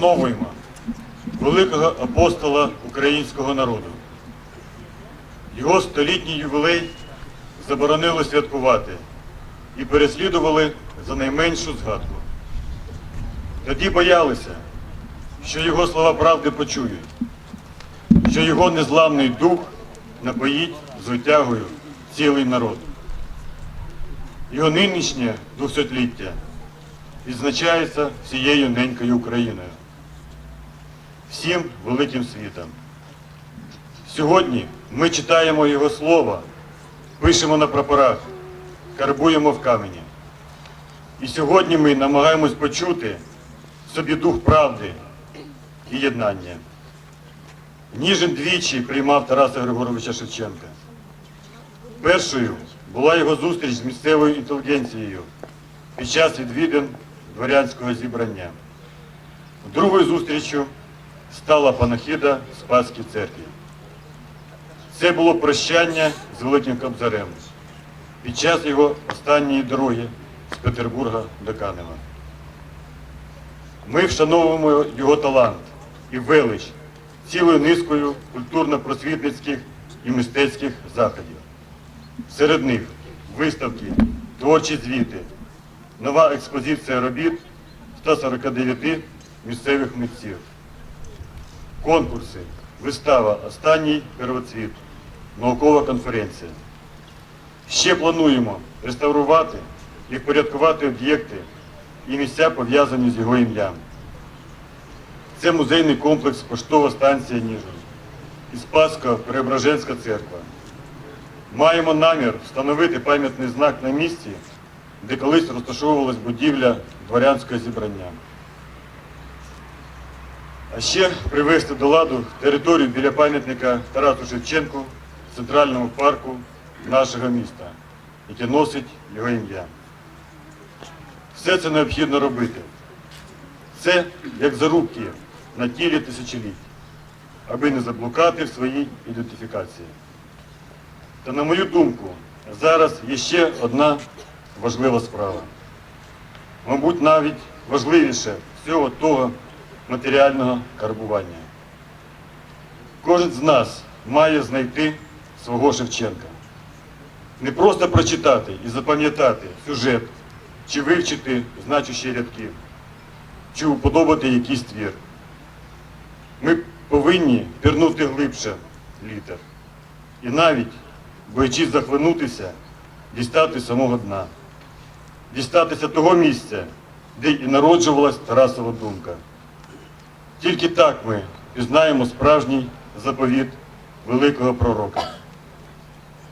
Вшановуємо великого апостола українського народу. Його столітній ювілей заборонили святкувати і переслідували за найменшу згадку. Тоді боялися, що його слова правди почують, що його незламний дух напоїть звитягою цілий народ. Його нинішнє двохсотліття відзначається всією ненькою Україною, всім великим світом. Сьогодні ми читаємо Його Слово, пишемо на прапорах, карбуємо в камені. І сьогодні ми намагаємось почути собі дух правди і єднання. Ніжин двічі приймав Тараса Григоровича Шевченка. Першою була його зустріч з місцевою інтелігенцією під час відвідин дворянського зібрання. Другою зустрічю стала панахіда в Спаській церкві. Це було прощання з Великим Кобзарем під час його останньої дороги з Петербурга до Канева. Ми вшановуємо його талант і велич цілою низкою культурно-просвітницьких і мистецьких заходів. Серед них виставки, творчі звіти, нова експозиція робіт 149 місцевих митців, конкурси, вистава Останній первоцвіт, наукова конференція. Ще плануємо реставрувати і впорядкувати об'єкти і місця пов'язані з його ім'ям. Це музейний комплекс Поштова станція Ніжин і Спаська Преображенська церква. Маємо намір встановити пам'ятний знак на місці, де колись розташовувалась будівля дворянського зібрання. А ще привести до ладу територію біля пам'ятника Тарасу Шевченку в центральному парку нашого міста, яке носить його ім'я. Все це необхідно робити. Це як зарубки на тілі тисячоліть, аби не заблукати в своїй ідентифікації. Та на мою думку, зараз є ще одна важлива справа. Мабуть, навіть важливіше всього того матеріального карбування. Кожен з нас має знайти свого Шевченка. Не просто прочитати і запам'ятати сюжет, чи вивчити значущі рядки, чи уподобати якийсь твір. Ми повинні пірнути глибше літер. І навіть, боячись захлинутися, дістати самого дна, дістатися того місця, де і народжувалась Тарасова думка. Тільки так ми пізнаємо справжній заповіт великого пророка.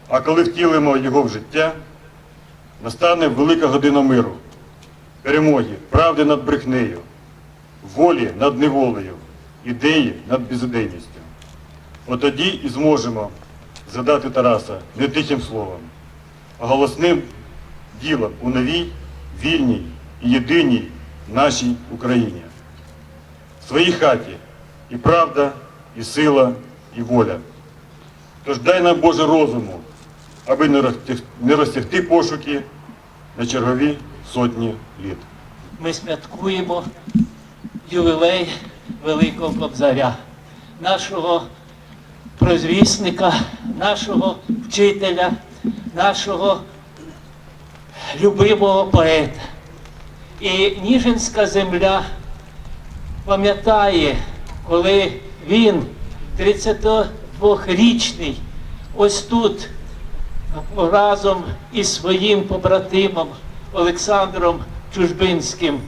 А коли втілимо його в життя, настане велика година миру, перемоги, правди над брехнею, волі над неволею, ідеї над безідейністю. От тоді і зможемо задати Тараса не тихим словом, а голосним ділом у новій, вільній і єдиній нашій Україні. Своїй хаті і правда, і сила, і воля. Тож дай нам Боже розуму, аби не розтягти пошуки на чергові сотні літ. ми святкуємо ювілей Великого Кобзаря, нашого прозвісника, нашого вчителя, нашого любимого поета. І Ніжинська земля пам'ятає, коли він 32-річний, ось тут разом із своїм побратимом Олександром Чужбинським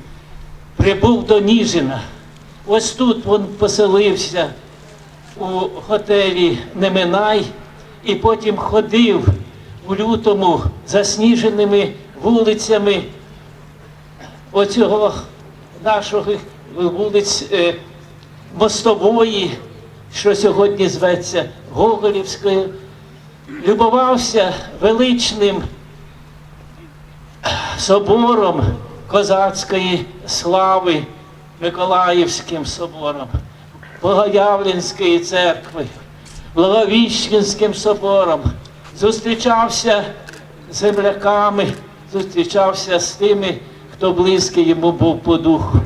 прибув до Ніжина. Ось тут він поселився у готелі Неминай і потім ходив у лютому засніженими вулицями оцього нашого вулиць е, Мостової, що сьогодні зветься Гоголівською, любувався величним собором козацької слави, Миколаївським собором, Богоявленської церкви, Благовіщенським собором, зустрічався з земляками, зустрічався з тими, хто близький йому був по духу.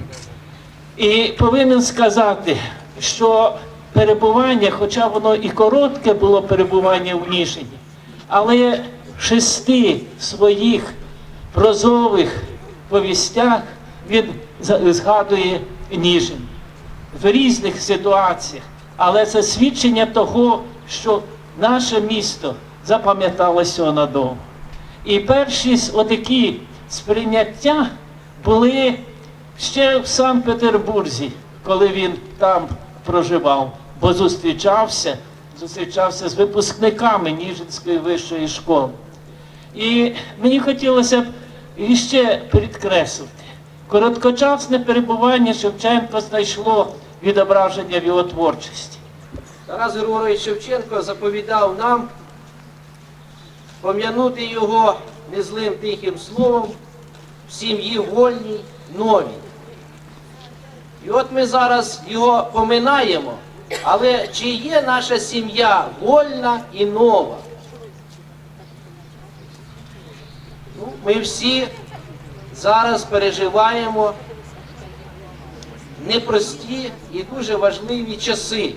І повинен сказати, що перебування, хоча воно і коротке було перебування в Ніжині, але шести своїх прозових повістях він згадує Ніжин в різних ситуаціях. Але це свідчення того, що наше місто запам'яталося надовго. І перші отакі сприйняття були ще в Санкт-Петербурзі, коли він там проживав, бо зустрічався, зустрічався з випускниками Ніжинської вищої школи. І мені хотілося б іще підкреслити, короткочасне перебування Шевченка знайшло відображення в його творчості. Тарас Григорович Шевченко заповідав нам пом'янути його незлим тихим словом в сім'ї вольній, новій. І от ми зараз його поминаємо, але чи є наша сім'я вольна і нова? Ну, ми всі зараз переживаємо непрості і дуже важливі часи.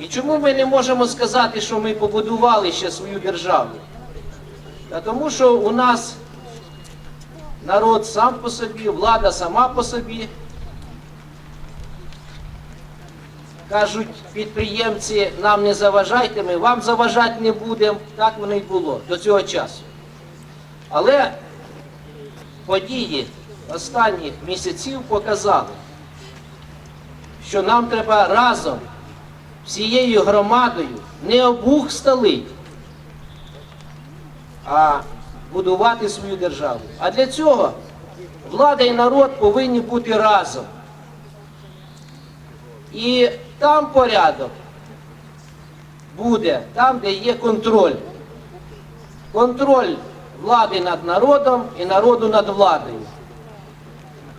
І чому ми не можемо сказати, що ми побудували ще свою державу? Та тому що у нас народ сам по собі, влада сама по собі. Кажуть підприємці, нам не заважайте, ми вам заважати не будемо. Так воно й було до цього часу. Але події останніх місяців показали, що нам треба разом всією громадою не обух столить, а будувати свою державу. А для цього влада і народ повинні бути разом. І там порядок буде, там, де є контроль. Контроль влади над народом і народу над владою.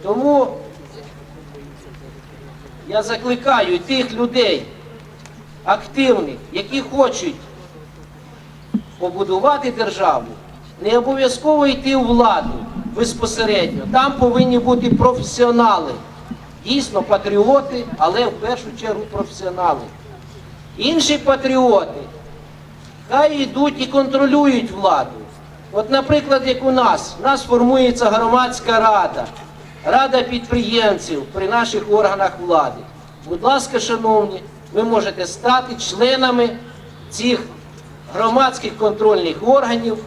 Тому я закликаю тих людей, активних, які хочуть побудувати державу, не обов'язково йти у владу безпосередньо. Там повинні бути професіонали, дійсно патріоти, але в першу чергу професіонали. Інші патріоти хай йдуть і контролюють владу. От, наприклад, як у нас, у нас формується громадська рада, рада підприємців при наших органах влади. Будь ласка, шановні, ви можете стати членами цих громадських контрольних органів.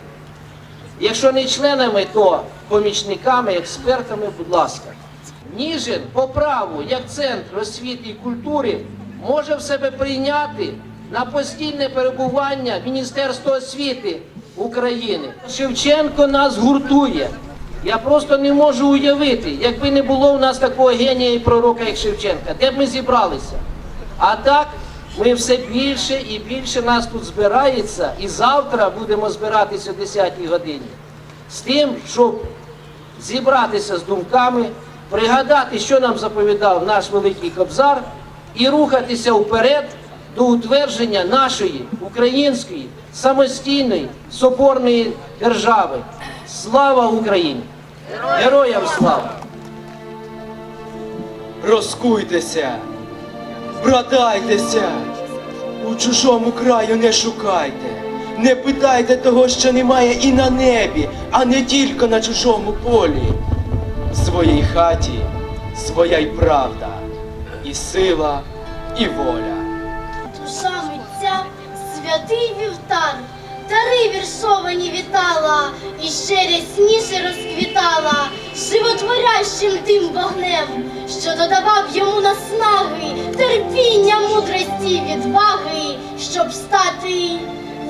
Якщо не членами, то помічниками, експертами, будь ласка. Ніжин по праву, як центр освіти і культури, може в себе прийняти на постійне перебування Міністерства освіти України. Шевченко нас гуртує. Я просто не можу уявити, якби не було в нас такого генія і пророка, як Шевченка, де б ми зібралися. А так ми все більше і більше нас тут збирається, і завтра будемо збиратися о 10-й годині з тим, щоб зібратися з думками, пригадати, що нам заповідав наш великий Кобзар, і рухатися вперед до утвердження нашої української самостійної соборної держави. Слава Україні! Героям слава! Розкуйтеся, братайтеся, у чужому краю не шукайте, не питайте того, що немає і на небі, а не тільки на чужому полі. В своїй хаті своя й правда, і сила, і воля. Душа митця, святий вівтар, дари віршовані вітала, і ще рясніше розквітала, животворящим тим вогнем, що додавав йому наснаги, терпіння, мудрості, відваги, щоб стати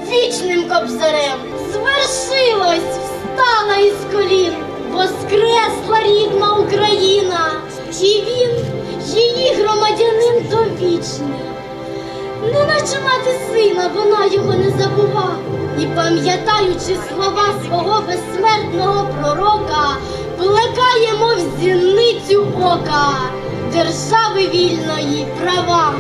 вічним кобзарем. Звершилось, встала із колін, воскресла рідна Україна, і він, її громадянин довічний. Неначе мати сина, вона його не забува. І пам'ятаючи слова свого безсмертного пророка, плекає, в зіницю ока держави вільної права.